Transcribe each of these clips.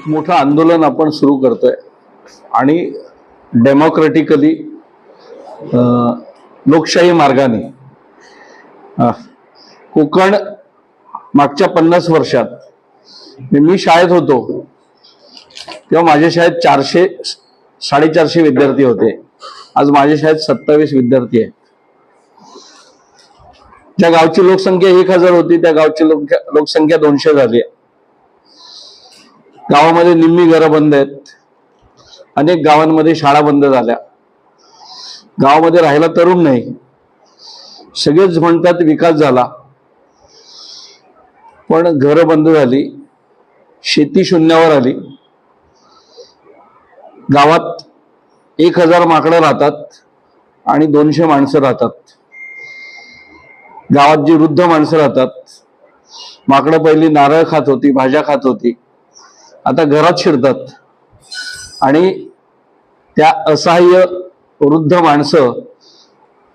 एक मोठं आंदोलन आपण सुरू करतोय. आणि डेमोक्रॅटिकली लोकशाही मार्गाने कोकण मागच्या पन्नास वर्षात मी शाळेत होतो. तेव्हा माझ्या शाळेत चारशे साडेचारशे विद्यार्थी होते. आज माझ्या शाळेत सत्तावीस विद्यार्थी आहेत. ज्या गावची लोकसंख्या एक हजार होती त्या गावची लोकसंख्या दोनशे झाली आहे. गावामध्ये निम्मी घरं बंद आहेत. अनेक गावांमध्ये शाळा बंद झाल्या. गावामध्ये राहायला तरुण नाही. सगळेच म्हणतात विकास झाला. पण घरं बंद झाली. शेती शून्यावर आली. गावात एक हजार माकडं राहतात आणि दोनशे माणसं राहतात. गावात जी वृद्ध माणसं राहतात माकडं पहिली नारळ खात होती भाज्या खात होती. आता घरात शिरतात. आणि त्या असहाय्य वृद्ध माणसं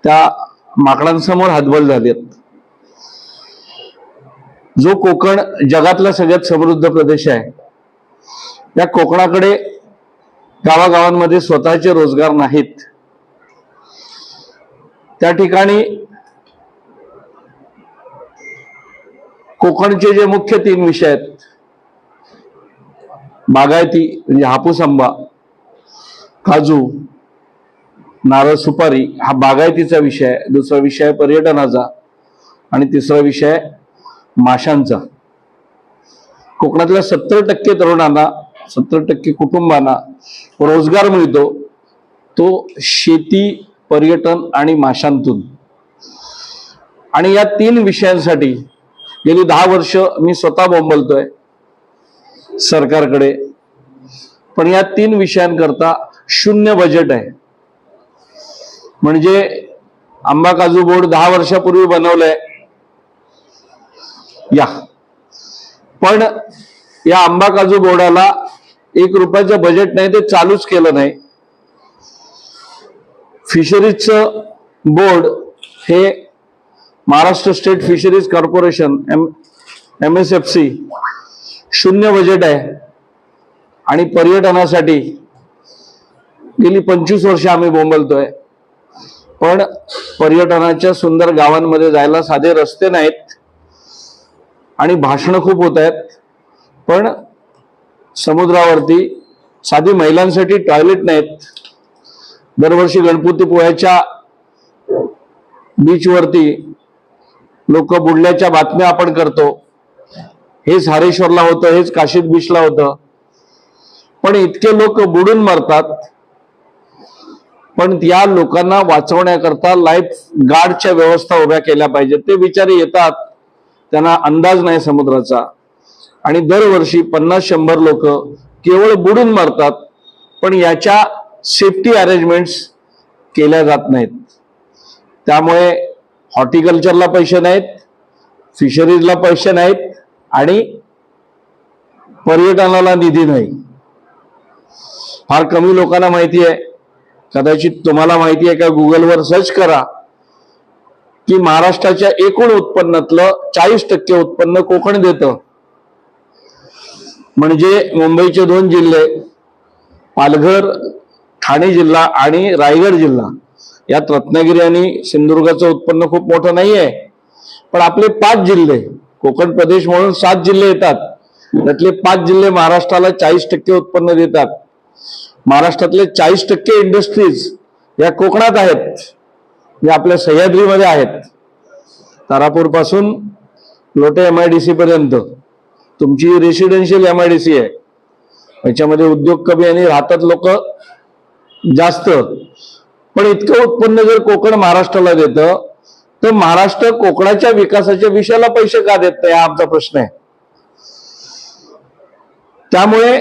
त्या माकडांसमोर हातबल झालेत. जो कोकण जगातला सगळ्यात समृद्ध प्रदेश आहे. त्या कोकणाकडे गावागावांमध्ये स्वतःचे रोजगार नाहीत. त्या ठिकाणी कोकणचे जे मुख्य तीन विषय आहेत बागायती म्हणजे हापूस आंबा काजू नारळ सुपारी हा बागायतीचा विषय आहे. दुसरा विषय आहे पर्यटनाचा आणि तिसरा विषय माशांचा. कोकणातल्या सत्तर टक्के तरुणांना सत्तर टक्के कुटुंबांना रोजगार मिळतो तो शेती पर्यटन आणि माशांतून. आणि या तीन विषयांसाठी गेली दहा वर्ष मी स्वतः बोंबलतोय. सरकारकडे. पण या तीन विषयांकरता शून्य बजेट आहे. म्हणजे आंबा काजू बोर्ड दहा वर्षापूर्वी बनवलंय. या. पण या आंबा काजू बोर्डाला एक रुपयाचं बजेट नाही ते चालूच केलं नाही. फिशरीजचं बोर्ड हे Maharashtra state fisheries corporation M M S F C शून्य बजेट आहे. आणि पर्यटनासाठी गेली पंचवीस वर्ष आम्ही बोंबलतोय. पण पर्यटनाच्या सुंदर गावांमध्ये जायला साधे रस्ते नाहीत. आणि भाषणं खूप होत आहेत. पण समुद्रावरती साधी महिलांसाठी टॉयलेट नाहीत. दरवर्षी गणपती पोह्याच्या बीचवरती लोक बुडल्याच्या बातम्या आपण करतो. हेच हरेश्वरला होतं हेच काशीद बीचला होतं. पण इतके लोक बुडून मरतात. पण या लोकांना वाचवण्याकरता लाईफ गार्डच्या व्यवस्था उभ्या केल्या पाहिजेत. ते बिचारे येतात. त्यांना अंदाज नाही समुद्राचा. आणि दरवर्षी पन्नास शंभर लोक केवळ बुडून मरतात. पण याच्या सेफ्टी अरेंजमेंट्स केल्या जात नाहीत. त्यामुळे हॉर्टिकल्चरला पैसे नाहीत. फिशरीजला पैसे नाहीत. आणि पर्यटनाला निधी नाही. फार कमी लोकांना माहिती आहे. कदाचित तुम्हाला माहिती आहे का गुगलवर सर्च करा. की महाराष्ट्राच्या एकूण उत्पन्नातलं चाळीस टक्के उत्पन्न कोकण देतं. म्हणजे मुंबईचे दोन जिल्हे पालघर ठाणे जिल्हा आणि रायगड जिल्हा. यात रत्नागिरी आणि सिंधुदुर्गाचं उत्पन्न खूप मोठं नाही आहे पण आपले पाच जिल्हे कोकण प्रदेश म्हणून सात जिल्हे येतात. त्यातले पाच जिल्हे महाराष्ट्राला चाळीस टक्के उत्पन्न देतात. महाराष्ट्रातले चाळीस टक्के इंडस्ट्रीज या कोकणात आहेत. या आपल्या सह्याद्रीमध्ये आहेत. तारापूरपासून Lote M I D C पर्यंत. तुमची residential M I D C आहे. याच्यामध्ये उद्योग कमी आणि राहतात लोक जास्त. पण इतकं उत्पन्न जर कोकण महाराष्ट्राला देतं तर महाराष्ट्र कोकणाच्या विकासाच्या विषयाला पैसे का देत नाही? हा आमचा प्रश्न आहे. त्यामुळे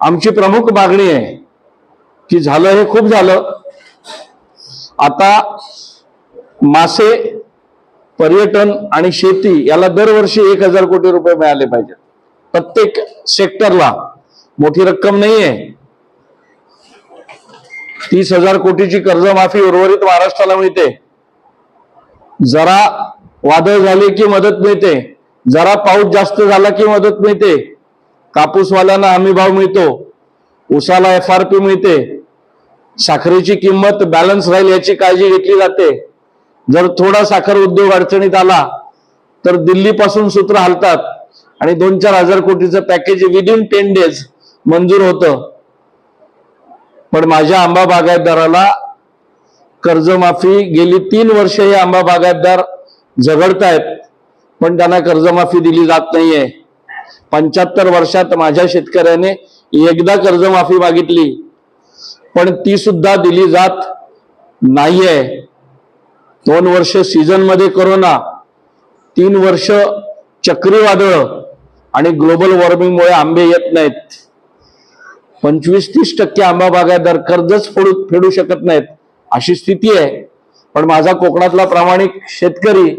आमची प्रमुख मागणी आहे की झालं हे खूप झालं. आता मासे पर्यटन आणि शेती याला दरवर्षी एक हजार कोटी रुपये मिळाले पाहिजेत. प्रत्येक सेक्टरला मोठी रक्कम नाही आहे तीस हजार कोटीची कर्जमाफी उर्वरित महाराष्ट्राला मिळते. जरा वादळ झाले की मदत मिळते. जरा पाऊस जास्त झाला की मदत मिळते. कापूसवाल्यांना हमी भाव मिळतो. उसाला एफ आर पी मिळते. साखरेची किंमत बॅलन्स राहील याची काळजी घेतली जाते. जर थोडा साखर उद्योग अडचणीत आला तर दिल्लीपासून सूत्र हालतात आणि दोन चार हजार कोटीचं पॅकेज विदिन टेन डेज मंजूर होतं. पण माझ्या आंबा बागायतदाराला कर्जमाफी गेली तीन वर्ष हे आंबा बागायतदार झगडतायत पण त्यांना कर्जमाफी दिली जात नाहीये. पंच्याहत्तर वर्षात माझ्या शेतकऱ्याने एकदा कर्जमाफी मागितली पण ती सुद्धा दिली जात नाहीये. दोन वर्ष सीझनमध्ये करोना तीन वर्ष चक्रीवादळ आणि ग्लोबल वॉर्मिंगमुळे आंबे येत नाहीत. पंचवीस तीस टक्के आंबा बागायतदार कर्जच फोडू फेडू शकत नाहीत. अशी स्थिती आहे. पण माझा कोकणातला प्रामाणिक शेतकरी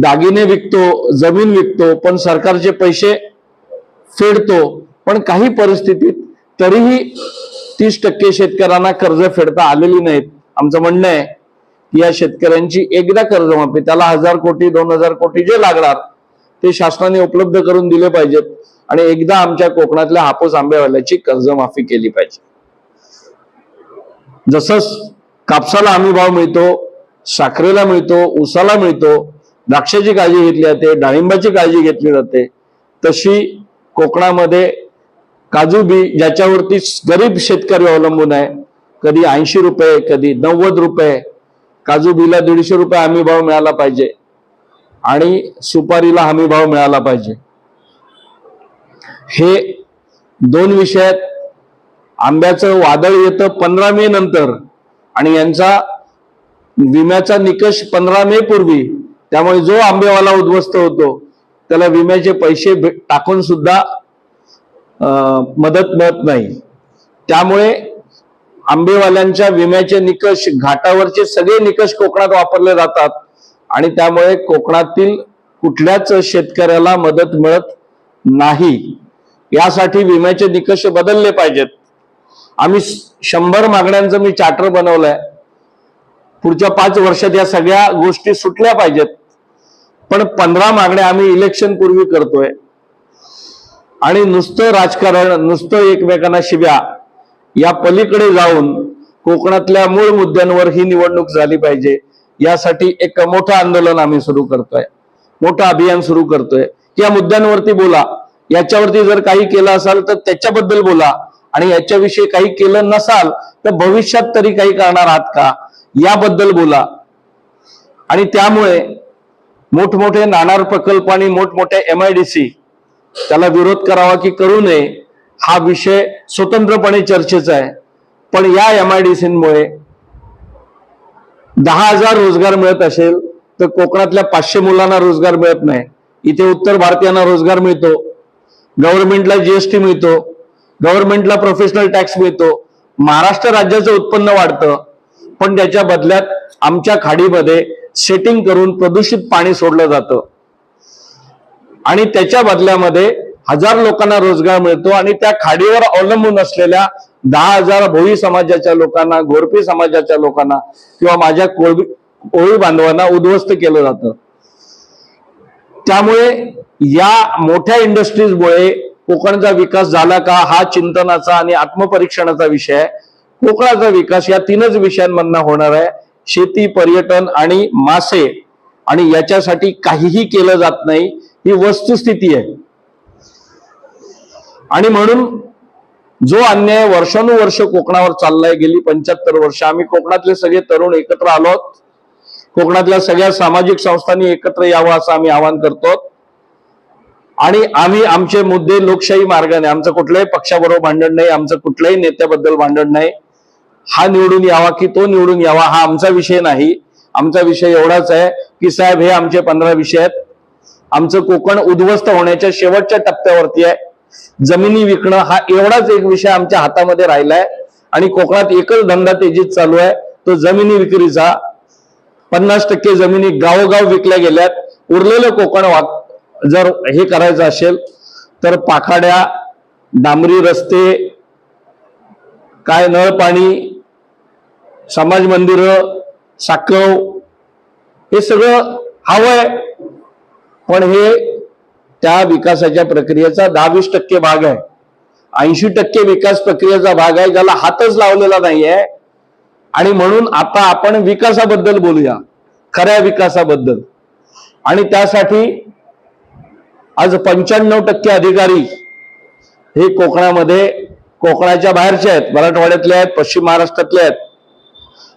दागिने विकतो जमीन विकतो पण सरकारचे पैसे फेडतो. पण काही परिस्थितीत तरीही तीस टक्के शेतकऱ्यांना कर्ज फेडता आलेली नाहीत. आमचं म्हणणं आहे की या शेतकऱ्यांची एकदा कर्जमाफी त्याला हजार कोटी दोन हजार कोटी जे लागणार ते शासनाने उपलब्ध करून दिले पाहिजेत. आणि एकदा आमच्या कोकणातल्या हापूस आंबेवाल्याची कर्जमाफी केली पाहिजे. जसं कापसाला हमी भाव मिळतो साखरेला मिळतो उसाला मिळतो. द्राक्षाची काळजी घेतली जाते डाळिंबाची काळजी घेतली जाते. तशी कोकणामध्ये काजू बी ज्याच्यावरती गरीब शेतकरी अवलंबून आहे. कधी ऐंशी रुपये कधी नव्वद रुपये. काजू बीला दीडशे रुपये हमी भाव मिळाला पाहिजे. आणि सुपारीला हमी भाव मिळाला पाहिजे. हे दोन विषयात आंब्याचं वादळ येतं पंधरा मे नंतर. आणि यांचा विम्याचा निकष पंधरा मे पूर्वी त्यामुळे जो आंबेवाला उद्ध्वस्त होतो त्याला विम्याचे पैसे टाकून सुद्धा मदत मिळत नाही. त्यामुळे आंबेवाल्यांच्या विम्याचे निकष घाटावरचे सगळे निकष कोकणात वापरले जातात आणि त्यामुळे कोकणातील कुठल्याच शेतकऱ्याला मदत मिळत नाही. यासाठी विम्याचे निकष बदलले पाहिजेत. आम्ही शंभर मागण्यांचं मी चार्टर बनवलंय. पुढच्या पाच वर्षात या सगळ्या गोष्टी सुटल्या पाहिजेत. पण पंधरा मागण्या आम्ही इलेक्शन पूर्वी करतोय. आणि नुसतं राजकारण नुसतं एकमेकांना शिव्या या पलीकडे जाऊन कोकणातल्या मूळ मुद्द्यांवर ही निवडणूक झाली पाहिजे. यासाठी एक मोठं आंदोलन आम्ही सुरू करतोय. मोठं अभियान सुरू करतोय. या मुद्द्यांवरती बोला. याच्यावरती जर काही केलं असाल तर त्याच्याबद्दल बोला. आणि याच्याविषयी काही केलं नसाल तर भविष्यात तरी काही करणार आहात का? याबद्दल बोला. आणि त्यामुळे मोठमोठे नाणार प्रकल्प आणि मोठमोठ्या एम आय डी सी त्याला विरोध करावा की करू नये हा विषय स्वतंत्रपणे चर्चेचा आहे. पण या एम आय डी सीमुळे दहा हजार रोजगार मिळत असेल तर कोकणातल्या पाचशे मुलांना रोजगार मिळत नाही. इथे उत्तर भारतीयांना रोजगार मिळतो. गव्हर्नमेंटला जीएसटी मिळतो. गव्हर्नमेंटला प्रोफेशनल टॅक्स मिळतो. महाराष्ट्र राज्याचं उत्पन्न वाढतं. पण त्याच्या बदल्यात आमच्या खाडीमध्ये सेटिंग करून प्रदूषित पाणी सोडलं जातं. आणि त्याच्या बदल्यामध्ये हजार लोकांना रोजगार मिळतो आणि त्या खाडीवर अवलंबून असलेल्या दहा हजार भोई समाजाच्या लोकांना घोरपी समाजाच्या लोकांना किंवा माझ्या कोळी कोळी बांधवांना उद्ध्वस्त केलं जातं. त्यामुळे या मोठ्या इंडस्ट्रीजमुळे कोकणचा विकास झाला का हा चिंतनाचा आणि आत्मपरीक्षणाचा विषय आहे. कोकणाचा विकास या तीनच विषयांमधनं होणार आहे. शेती पर्यटन आणि मासे. आणि याच्यासाठी काहीही केलं जात नाही ही वस्तुस्थिती आहे. आणि म्हणून जो अन्याय वर्षानुवर्ष कोकणावर चाललाय गेली पंच्याहत्तर वर्ष आम्ही कोकणातले सगळे तरुण एकत्र आलो आहोत. कोकणातल्या सगळ्या सामाजिक संस्थांनी एकत्र यावं असं आम्ही आवाहन करतो. आणि आम्ही आमचे मुद्दे लोकशाही मार्गाने आमचं कुठल्याही पक्षाबरोबर भांडण नाही आमचं कुठल्याही नेत्याबद्दल भांडण नाही. हा निवडून यावा की तो निवडून यावा हा आमचा विषय नाही. आमचा विषय एवढाच आहे की साहेब हे आमचे पंधरा विषय आहेत. आमचं कोकण उद्ध्वस्त होण्याच्या शेवटच्या टप्प्यावरती आहे. जमिनी विकणं हा एवढाच एक विषय आमच्या हातामध्ये राहिलाय. आणि कोकणात एकच धंदा तेजीत चालू आहे. तो जमिनी विक्रीचा. पन्नास टक्के जमिनी गावोगाव विकल्या गेल्यात. उरलेलं कोकण वा- जर हे करायचं असेल तर पाखाड्या डांबरी रस्ते काय नळ पाणी समाज मंदिर साकव हे सगळं हवंय. पण हे त्या विकासाच्या प्रक्रियेचा दहा वीस टक्के भाग आहे. ऐंशी टक्के विकास प्रक्रियेचा भाग आहे ज्याला हातच लावलेला नाहीये. आणि म्हणून आता आपण विकासाबद्दल बोलूया खऱ्या विकासाबद्दल. आणि त्यासाठी आज पंच्याण्णव टक्के अधिकारी हे कोकणामध्ये कोकणाच्या बाहेरचे आहेत मराठवाड्यातले आहेत पश्चिम महाराष्ट्रातले आहेत.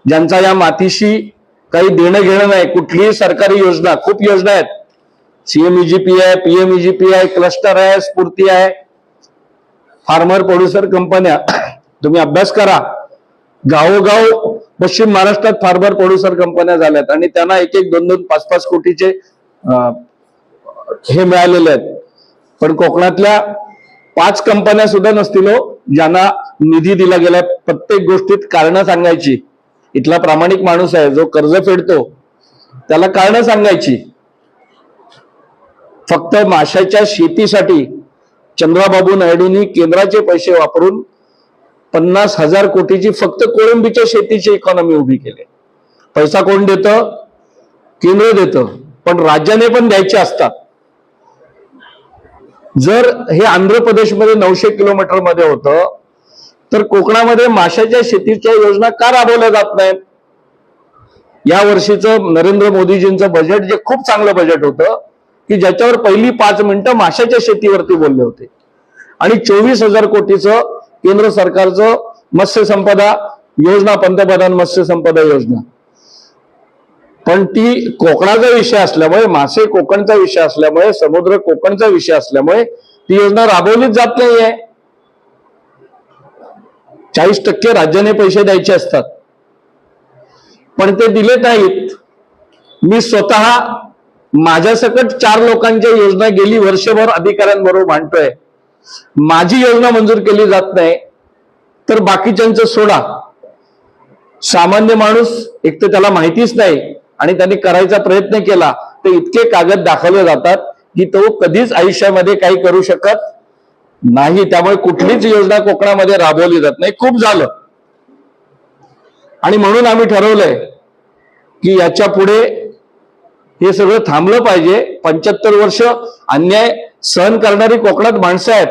ज्यांचा या मातीशी काही देणं घेणं नाही कुठलीही सरकारी योजना खूप योजना आहेत. सीएमईजीपी आहे पीएमईजीपी आहे क्लस्टर आहे स्फूर्ती आहे. फार्मर प्रोड्युसर कंपन्या तुम्ही अभ्यास करा. गावोगाव पश्चिम महाराष्ट्रात फार्मर प्रोड्युसर कंपन्या झाल्यात आणि त्यांना एक एक दोन दोन पाच पाच कोटीचे हे मिळालेले आहेत. पण कोकणातल्या पाच कंपन्या सुद्धा नसतील हो, ज्यांना निधी दिला गेलाय. प्रत्येक गोष्टीत कारणं सांगायची. इथला प्रामाणिक माणूस आहे जो कर्ज फेडतो त्याला कारणं सांगायची. फक्त माशाच्या शेतीसाठी चंद्राबाबू नायडूंनी केंद्राचे पैसे वापरून पन्नास हजार कोटीची फक्त कोळंबीच्या शेतीची इकॉनॉमी उभी केली. पैसा कोण देतं? केंद्र देतं. पण राज्याने पण द्यायचे असतात. जर हे आंध्र प्रदेशमध्ये नऊशे किलोमीटरमध्ये होतं तर कोकणामध्ये माशाच्या शेतीच्या योजना का राबवल्या जात नाहीत? या वर्षीचं नरेंद्र मोदीजींचं बजेट जे खूप चांगलं बजेट होतं की ज्याच्यावर पहिली पाच मिनिटं माशाच्या शेतीवरती बोलले होते. आणि चोवीस हजार कोटीचं केंद्र सरकारचं मत्स्य संपदा योजना पंतप्रधान मत्स्य संपदा योजना. पण ती कोकणाचा विषय असल्यामुळे मासे कोकणचा विषय असल्यामुळे समुद्र कोकणचा विषय असल्यामुळे ती योजना राबवलीच जात नाहीये. चाळीस टक्के राज्याने पैसे द्यायचे असतात. पण ते दिले नाहीत. मी स्वतः माझ्यासकट चार लोकांच्या योजना गेली वर्षभर अधिकाऱ्यांबरोबर मांडतोय माझी योजना मंजूर केली जात नाही. तर बाकीच्यांचं सोडा. सामान्य माणूस एक तर त्याला माहितीच नाही. आणि त्यांनी करायचा प्रयत्न केला तर इतके कागद दाखवले जातात की तो कधीच आयुष्यामध्ये काही करू शकत नाही. त्यामुळे कुठलीच योजना कोकणामध्ये राबवली जात नाही. खूप झालं. आणि म्हणून आम्ही ठरवलंय की याच्यापुढे हे सगळं थांबलं पाहिजे. पंच्याहत्तर वर्ष अन्याय सहन करणारी कोकणात माणसं आहेत.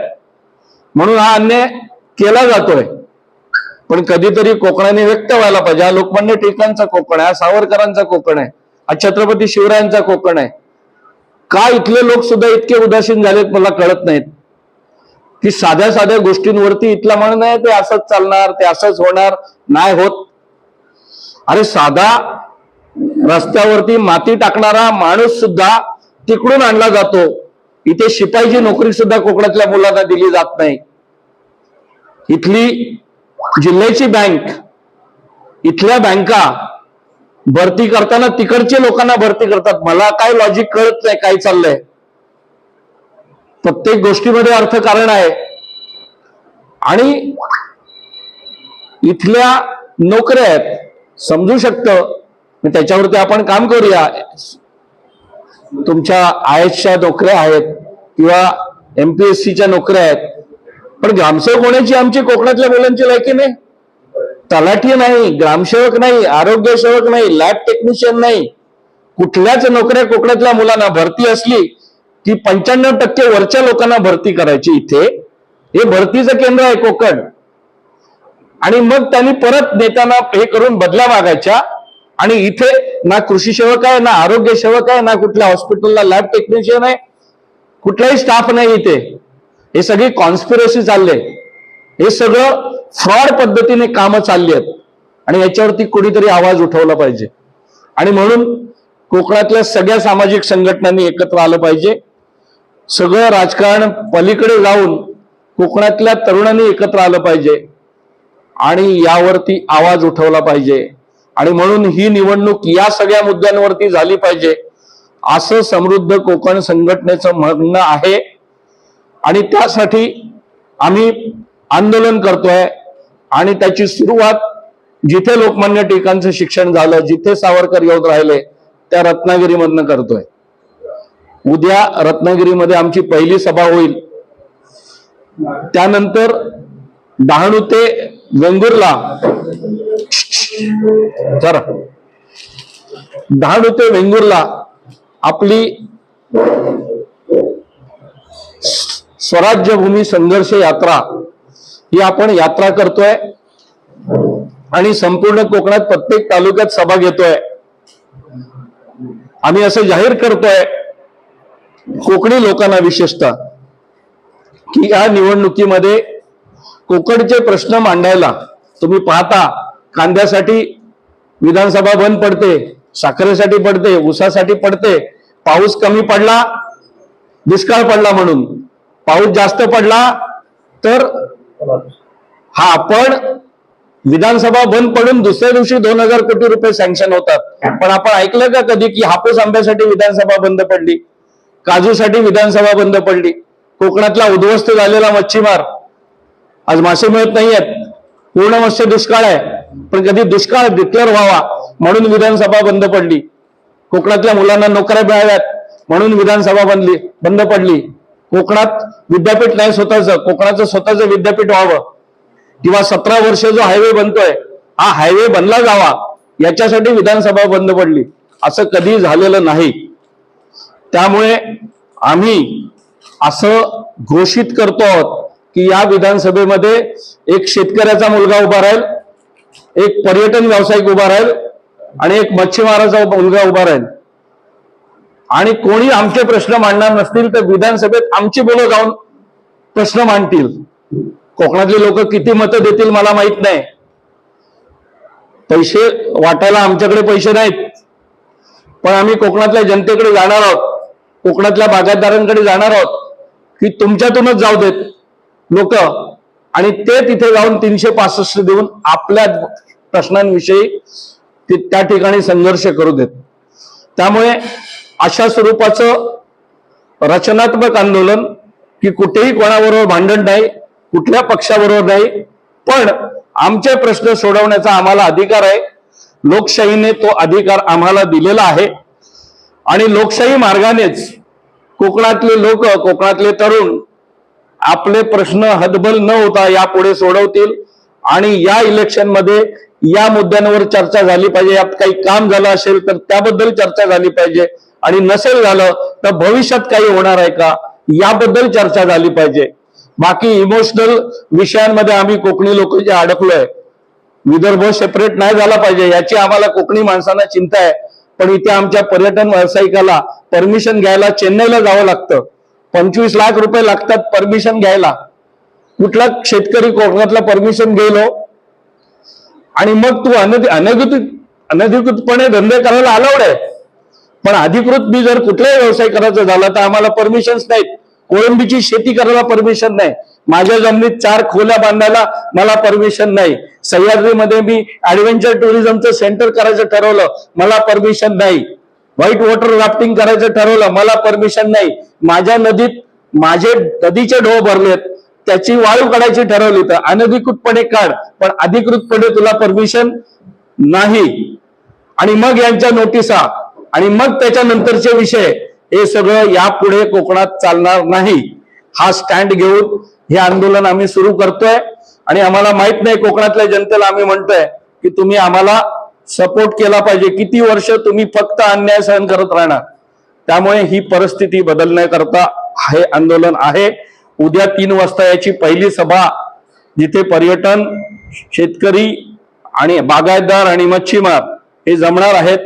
म्हणून हा अन्याय केला जातोय. पण कधीतरी कोकणाने व्यक्त व्हायला पाहिजे. हा लोकमान्य टिळकांचा कोकण आहे हा सावरकरांचा कोकण आहे हा छत्रपती शिवरायांचा कोकण आहे. का इथले लोक सुद्धा इतके उदासीन झालेत मला कळत नाहीत. की साध्या साध्या गोष्टींवरती इथला म्हणणं आहे ते असंच चालणार ते असंच होणार नाही होत. अरे साधा रस्त्यावरती माती टाकणारा माणूस सुद्धा तिकडून आणला जातो. इथे शिपाईची नोकरी सुद्धा कोकणातल्या मुलांना दिली जात नाही. इथली जिल्ह्याची बँक इथल्या बँका भरती करताना तिकडचे लोकांना भरती करतात. मला काय लॉजिक कळत नाही काय चाललंय? प्रत्येक गोष्टीमध्ये अर्थकारण आहे. आणि इथल्या नोकऱ्या आहेत. समजू शकतं. त्याच्यावरती आपण काम करूया. तुमच्या आयएसच्या नोकऱ्या आहेत किंवा एमपीएससीच्या नोकऱ्या आहेत. पण ग्रामसेवक होण्याची आमची कोकणातल्या मुलांची लायकी नाही. तलाठी नाही ग्रामसेवक नाही आरोग्य सेवक नाही लॅब टेक्निशियन नाही. कुठल्याच नोकऱ्या कोकणातल्या मुलांना भरती असली की पंच्याण्णव टक्के वरच्या लोकांना भरती करायची इथे. हे भरतीचं केंद्र आहे कोकण. आणि मग त्यांनी परत नेत्यांना हे करून बदला मागायच्या. आणि इथे ना कृषी सेवक आहे ना आरोग्य सेवक आहे ना कुठल्या हॉस्पिटलला लॅब टेक्निशियन आहे कुठलाही स्टाफ नाही इथे. हे सगळी कॉन्स्पिरसी चालले. हे सगळं फ्रॉड पद्धतीने कामं चालली आहेत. आणि याच्यावरती कुणीतरी आवाज उठवला पाहिजे. आणि म्हणून कोकणातल्या सगळ्या सामाजिक संघटनांनी एकत्र आलं पाहिजे. सगळं राजकारण पलीकडे जाऊन कोकणातल्या तरुणांनी एकत्र आलं पाहिजे. आणि यावरती आवाज उठवला पाहिजे. आणि म्हणून ही निवडणूक या सगळ्या मुद्द्यांवरती झाली पाहिजे. असं समृद्ध कोकण संघटनेचं म्हणणं आहे. आणि त्यासाठी आम्ही आंदोलन करतोय. आणि त्याची सुरुवात जिथे लोकमान्य टिळकांचं शिक्षण झालं जिथे सावरकर येऊन राहिले त्या रत्नागिरीमधनं करतोय. उद्या रत्नागिरीमध्ये आमची पहिली सभा होईल. त्यानंतर डहाणू ते वेंगुर्ला. जरा. डहाणू ते वेंगुर्ला आपली स्वराज्यभूमी संघर्ष यात्रा ही आपण यात्रा करतोय आणि संपूर्ण कोकणात प्रत्येक तालुक्यात सभा घेतोय. आम्ही असं जाहीर करतोय कोकणी लोकांना विशेषतः की या निवडणुकीमध्ये कोकणचे प्रश्न मांडायला तुम्ही पाहता कांद्यासाठी विधानसभा बंद पडते साखरेसाठी पडते ऊसासाठी पडते पाऊस कमी पडला दुष्काळ पडला म्हणून. पाऊस जास्त पडला तर हा आपण विधानसभा बंद पडून दुसऱ्या दिवशी दोन हजार कोटी रुपये सँक्शन होतात. पण आपण ऐकलं का कधी की हापूस आंब्यासाठी विधानसभा बंद पडली? काजूसाठी विधानसभा बंद पडली. कोकणातला उद्ध्वस्त झालेला मच्छीमार. आज मासे मिळत आहेत पूर्ण मत्स्य दुष्काळ आहे. पण कधी दुष्काळ डिक्लेअर व्हावा म्हणून विधानसभा बंद पडली. कोकणातल्या मुलांना नोकऱ्या मिळाव्यात म्हणून विधानसभा बनली बंद पडली. कोकणात विद्यापीठ नाही स्वतःचं कोकणाचं स्वतःचं विद्यापीठ व्हावं. किंवा सतरा वर्ष जो हायवे बनतोय हा हायवे बनला जावा याच्यासाठी विधानसभा बंद पडली. असं कधी झालेलं नाही. त्यामुळे आम्ही असं घोषित करतो आहोत की या विधानसभेमध्ये एक शेतकऱ्याचा मुलगा उभा राहील एक पर्यटन व्यावसायिक उभा राहील आणि एक मच्छीमाराचा मुलगा उभा राहील. आणि कोणी आमचे प्रश्न मांडणार नसतील तर विधानसभेत आमची बोलं जाऊन प्रश्न मांडतील. कोकणातले लोक किती मतं देतील मला माहीत नाही. पैसे वाटायला आमच्याकडे पैसे नाहीत. पण आम्ही कोकणातल्या जनतेकडे जाणार आहोत. कोकणातल्या बागायतदारांकडे जाणार आहोत. की तुमच्यातूनच जाऊ देत लोक. आणि ते तिथे जाऊन तीनशे पासष्ट देऊन आपल्या प्रश्नांविषयी ते त्या ठिकाणी संघर्ष करू देत. त्यामुळे अशा स्वरूपाचं रचनात्मक आंदोलन की कुठेही कोणाबरोबर भांडण नाही कुठल्या पक्षाबरोबर नाही पण आमचे प्रश्न सोडवण्याचा आम्हाला अधिकार आहे. लोकशाहीने तो अधिकार आम्हाला दिलेला आहे. आणि लोकशाही मार्गानेच कोकणातले लोक कोकणातले तरुण आपले प्रश्न हतबल न होता यापुढे सोडवतील. आणि या इलेक्शनमध्ये या मुद्द्यांवर चर्चा झाली पाहिजे. यात काही काम झालं असेल तर त्याबद्दल चर्चा झाली पाहिजे. आणि नसेल झालं तर भविष्यात काही होणार आहे का? याबद्दल चर्चा झाली पाहिजे. बाकी इमोशनल विषयांमध्ये आम्ही कोकणी लोक जे अडकलोय विदर्भ सेपरेट नाही झाला पाहिजे याची आम्हाला कोकणी माणसांना चिंता आहे. पण इथे आमच्या पर्यटन व्यावसायिकाला परमिशन घ्यायला चेन्नईला जावं लागतं. पंचवीस लाख रुपये लागतात परमिशन घ्यायला. कुठला शेतकरी कोकणातला परमिशन गेलो आणि मग तू अनधिकृत अनधिकृतपणे धंदे करायला अलाउड आहे. पण अधिकृत मी जर कुठलाही व्यवसाय करायचा झाला तर आम्हाला परमिशन्स नाहीत. कोळंबीची शेती करायला परमिशन नाही. माझ्या जमिनीत चार खोल्या बांधायला मला परमिशन नाही. सह्याद्रीमध्ये मी ऍडव्हेंचर टुरिझमचं सेंटर करायचं ठरवलं मला परमिशन नाही. व्हाईट वॉटर राफ्टिंग करायचं ठरवलं मला परमिशन नाही. माझ्या नदीत माझे नदीचे ढोळ भरलेत. त्याची वाळू काढायची ठरवली तर अनधिकृतपणे काढ पण अधिकृतपणे तुला परमिशन नाही. आणि मग यांच्या नोटिसा आणि मग त्याच्यानंतरचे विषय हे सगळं यापुढे कोकणात चालणार नाही. हा स्टँड घेऊन हे आंदोलन आम्ही सुरू करतोय. आणि आम्हाला माहीत नाही कोकणातल्या जनतेला आम्ही म्हणतोय की तुम्ही आम्हाला सपोर्ट केला पाहिजे. किती वर्ष तुम्ही फक्त अन्याय सहन करत राहणार? त्यामुळे ही परिस्थिती बदलण्याकरता हे आंदोलन आहे. उद्या तीन वाजता याची पहिली सभा जिथे पर्यटन शेतकरी आणि बागायतदार आणि मच्छीमार हे जमणार आहेत.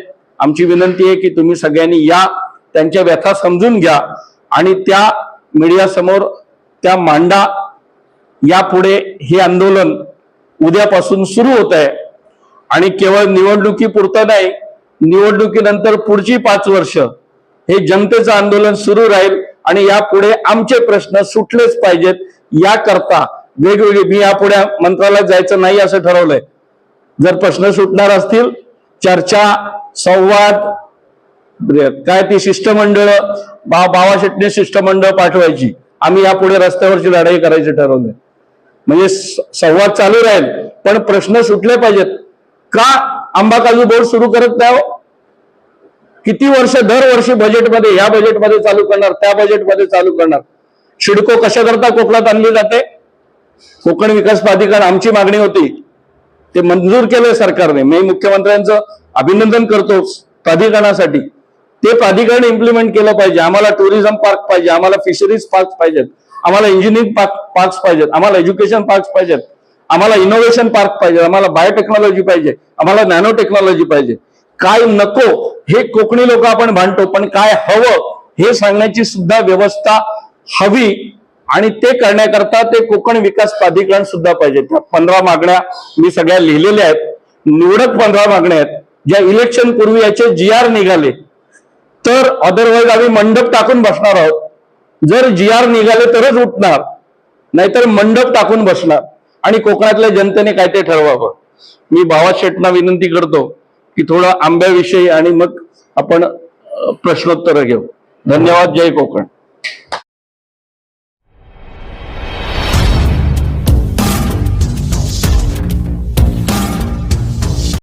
आमची विनंती आहे की तुम्ही सगळ्यांनी या त्यांच्या व्यथा समजून घ्या आणि त्या मीडियासमोर त्या मांडा. यापुढे हे आंदोलन उद्यापासून सुरू होत आहे. आणि केवळ निवडणुकीपुरतं नाही निवडणुकीनंतर पुढची पाच वर्ष हे जनतेचं आंदोलन सुरू राहील आणि यापुढे आमचे प्रश्न सुटलेच पाहिजेत. याकरता वेगवेगळे मी यापुढे मंत्रालयात जायचं नाही असं ठरवलंय. जर प्रश्न सुटणार असतील चर्चा संवाद काय ती शिष्टमंडळ बा बावा शेटणे शिष्टमंडळ पाठवायची. आम्ही यापुढे रस्त्यावरची लढाई करायची ठरवलंय म्हणजे संवाद चालू राहील. पण प्रश्न सुटले पाहिजेत. का आंबा काजू बोर्ड सुरू करत नाही हो? किती वर्ष दरवर्षी बजेटमध्ये या बजेटमध्ये चालू करणार त्या बजेटमध्ये चालू करणार? शिडको कशा करता कोकणात आणली जाते? कोकण विकास प्राधिकरण आमची मागणी होती. ते मंजूर केलंय सरकारने. मी मुख्यमंत्र्यांचं अभिनंदन करतोच प्राधिकरणासाठी. ते प्राधिकरण इम्प्लिमेंट केलं पाहिजे. आम्हाला टुरिझम पार्क पाहिजे. आम्हाला फिशरीज पार्क पाहिजेत. आम्हाला इंजिनिअरिंग पार्क पार्क्स पाहिजेत. आम्हाला एज्युकेशन पार्क्स पाहिजेत. आम्हाला इनोव्हेशन पार्क पाहिजे आम्हाला बायोटेक्नॉलॉजी पाहिजे. आम्हाला नॅनो टेक्नॉलॉजी पाहिजे. काय नको हे कोकणी लोक आपण भांडतो पण काय हवं हे सांगण्याची सुद्धा व्यवस्था हवी आणि ते करण्याकरता ते कोकण विकास प्राधिकरण सुद्धा पाहिजे. त्या पंधरा मागण्या मी सगळ्या लिहिलेल्या आहेत. निवडक पंधरा मागण्या आहेत. ज्या इलेक्शन पूर्वी याचे जी आर निघाले तर अदरवाईज आम्ही मंडप टाकून बसणार आहोत. जर जी आर निघाले तरच उठणार नाहीतर मंडप टाकून बसणार. आणि कोकणातल्या जनतेने काय ते ठरवावं? मी भावा शेटना विनंती करतो की थोडं आंब्याविषयी आणि मग आपण प्रश्नोत्तर घेऊ. धन्यवाद. जय कोकण.